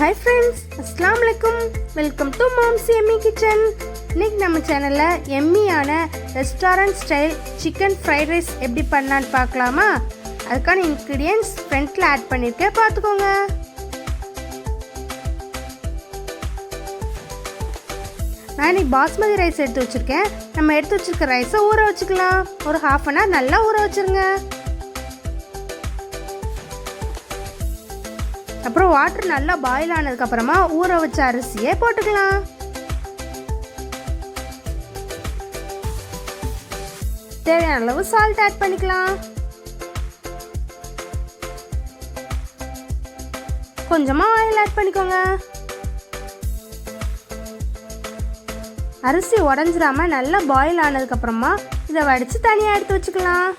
Hi friends அஸ்லாம் வலைக்கும் welcome to mom's Emmy kitchen இன்னைக்கு நம்ம சேனலில் எம்மியான restaurant style chicken fried rice எப்படி பண்ணலான்னு பார்க்கலாமா? அதுக்கான இன்க்ரீடியன்ஸ் ஃப்ரண்ட்டில் ஆட் பண்ணியிருக்கேன். பார்த்துக்கோங்க. நான் இன்னைக்கு பாஸ்மதி ரைஸ் எடுத்து வச்சுருக்கேன். நம்ம எடுத்து வச்சிருக்க ரைஸை ஊற வச்சுக்கலாம். ஒரு ஹாஃப் அன் ஹவர் நல்லா ஊற வச்சுருங்க. அப்புறம் வாட்டர் நல்லா பாயில் ஆனதுக்கப்புறமா ஊற வச்ச அரிசியை போட்டுக்கலாம். தேவையான அளவு சால்ட் ஆட் பண்ணிக்கலாம். கொஞ்சமாக ஆயில் ஆட் பண்ணிக்கோங்க. அரிசி உடஞ்சிராம நல்லா பாயில் ஆனதுக்கப்புறமா இதை வடித்து தனியாக எடுத்து வச்சுக்கலாம்.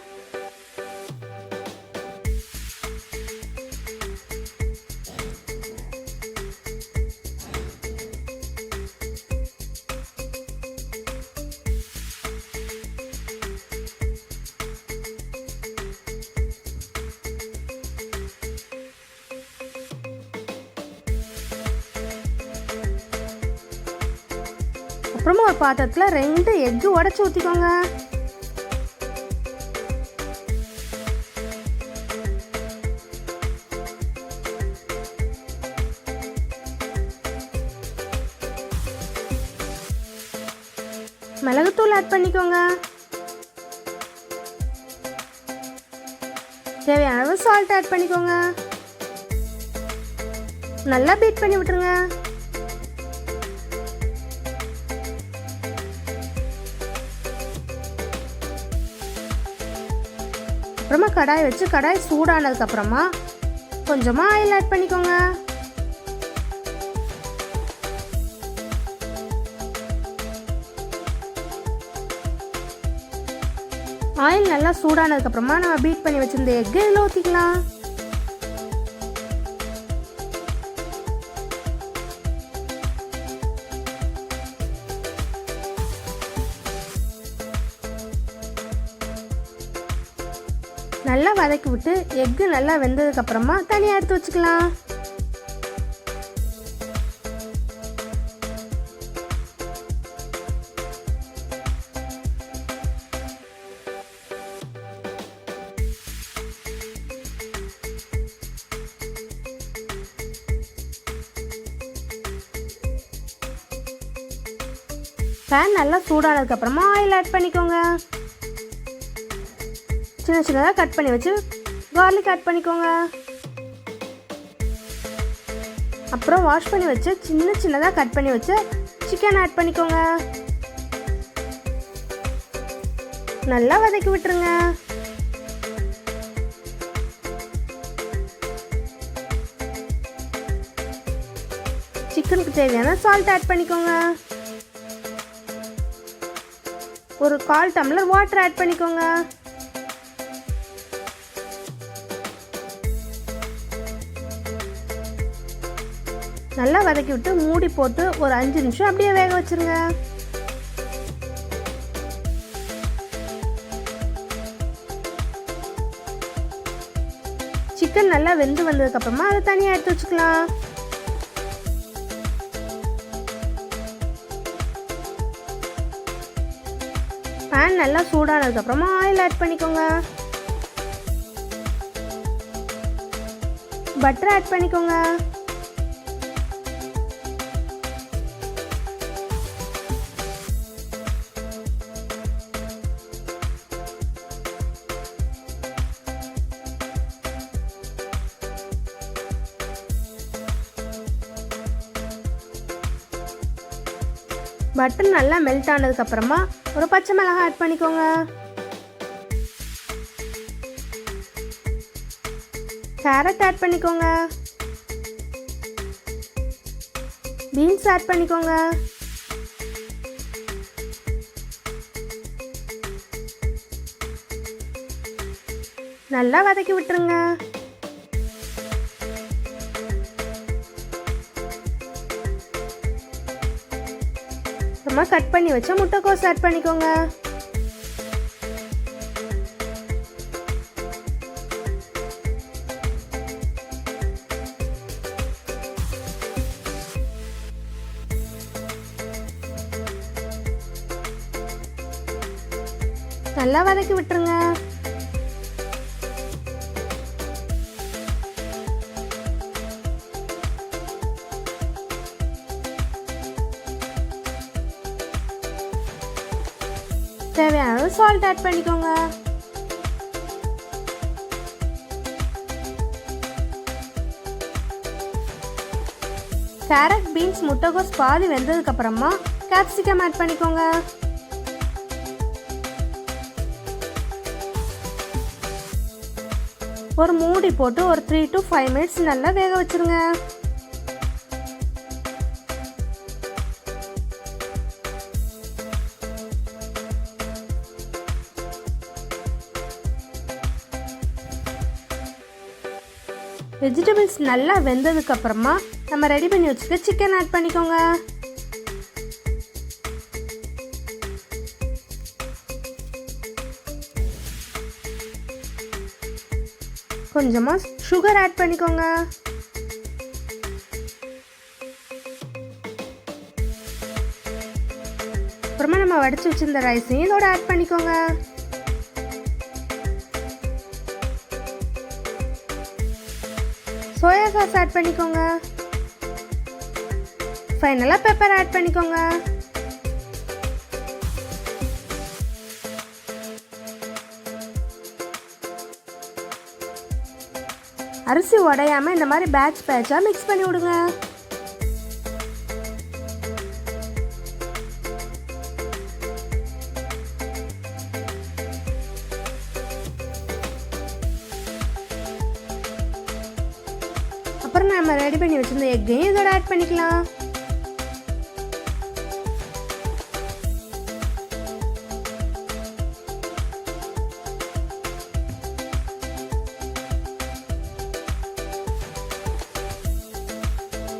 அப்புறமா ஒரு பாத்திரத்தில் ரெண்டு எக்கு உடச்சி ஊற்றிக்கோங்க மிளகுத்தூள் ஆட் பண்ணிக்கோங்க. தேவையான அளவு சால்ட் ஆட் பண்ணிக்கோங்க. நல்லா பீட் பண்ணி விட்டுருங்க. அப்புறமா கடாய் வச்சு கடாய் சூடானதுக்கு அப்புறமா கொஞ்சமா ஆயில் ஆட் பண்ணிக்கோங்க. ஆயில் நல்லா சூடானதுக்கு அப்புறமா நம்ம பீட் பண்ணி வச்சிருந்த எக்கு இதில் ஊற்றிக்கலாம் நல்லா வதக்கி விட்டு எக்கு நல்லா வெந்ததுக்கப்புறமா தனியாக எடுத்து வச்சுக்கலாம். பேன் நல்லா சூடானதுக்கப்புறமா ஆயில் ஆட் பண்ணிக்கோங்க. சின்ன சின்னதாக கட் பண்ணி வச்சு கார்லிக் ஆட் பண்ணிக்கோங்க. அப்புறம் வாஷ் பண்ணி வச்சு சின்ன சின்னதாக கட் பண்ணி வச்சு சிக்கன் ஆட் பண்ணிக்கோங்க. நல்லா வதக்கி விட்டுருங்க. சிக்கனுக்கு தேவையான சால்ட் ஆட் பண்ணிக்கோங்க. ஒரு கால் டம்ளர் வாட்டர் ஆட் பண்ணிக்கோங்க. நல்லா வதக்கி விட்டு மூடி போட்டு ஒரு அஞ்சு நிமிஷம் அப்படியே வேக வச்சிருங்க. சிக்கன் நல்லா வெந்து வந்ததுக்கப்புறமா அதை தனியாக எடுத்து வச்சுக்கலாம். பேன் நல்லா சூடானதுக்கப்புறமா ஆயில் ஆட் பண்ணிக்கோங்க. பட்டர் ஆட் பண்ணிக்கோங்க. பட்டர் நல்லா மெல்ட் ஆனதுக்கு அப்புறமா ஒரு பச்சை மிளகாய் ஆட் பண்ணிக்கோங்க. கேரட் ஆட் பண்ணிக்கோங்க. பீன்ஸ் ஆட் பண்ணிக்கோங்க. நல்லா வதக்கி விட்டுருங்க. நம்ம கட் பண்ணி வச்ச முட்டைக்கோஸ் ஆட் பண்ணிக்கோங்க. நல்லா வதக்கி விட்டுருங்க. தேவையான அளவு சால்ட் ஆட் பண்ணிக்கோங்க. கேரட் பீன்ஸ் முட்டைகோஸ் பாதி வெந்ததுக்கு அப்புறமா கேப்சிகம் ஆட் பண்ணிக்கோங்க. ஒரு மூடி போட்டு ஒரு த்ரீ டு ஃபைவ் மினிட்ஸ் நல்லா வேக வச்சிருங்க. வெஜிடபிள்ஸ் நல்லா வெந்ததுக்கு அப்புறமா நம்ம ரெடி பண்ணி வச்சுக்க சிக்கன் ஆட் பண்ணிக்கோங்க. கொஞ்சமாக சுகர் ஆட் பண்ணிக்கோங்க. அப்புறமா நம்ம வடிச்சு வச்சிருந்த ரைஸையும் இதோட ஆட் பண்ணிக்கோங்க. சோயா சாஸ் ஆட் பண்ணிக்கோங்க. ஃபைனலாக பெப்பர் ஆட் பண்ணிக்கோங்க. அரிசி உடையாமல் இந்த மாதிரி பேட்ச் பேட்சாக மிக்ஸ் பண்ணி விடுங்க. அப்புறம் நம்ம ரெடி பண்ணி வச்சிருந்த எக்கையும் இதோட ஆட் பண்ணிக்கலாம்.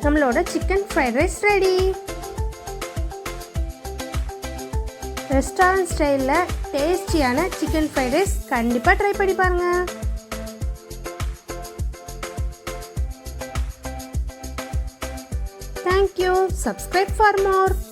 நம்மளோட chicken fried rice ready restaurant ஸ்டைலில் டேஸ்டியான சிக்கன் ஃப்ரைட் ரைஸ் கண்டிப்பாக ட்ரை பண்ணி பாருங்கள் Subscribe for more.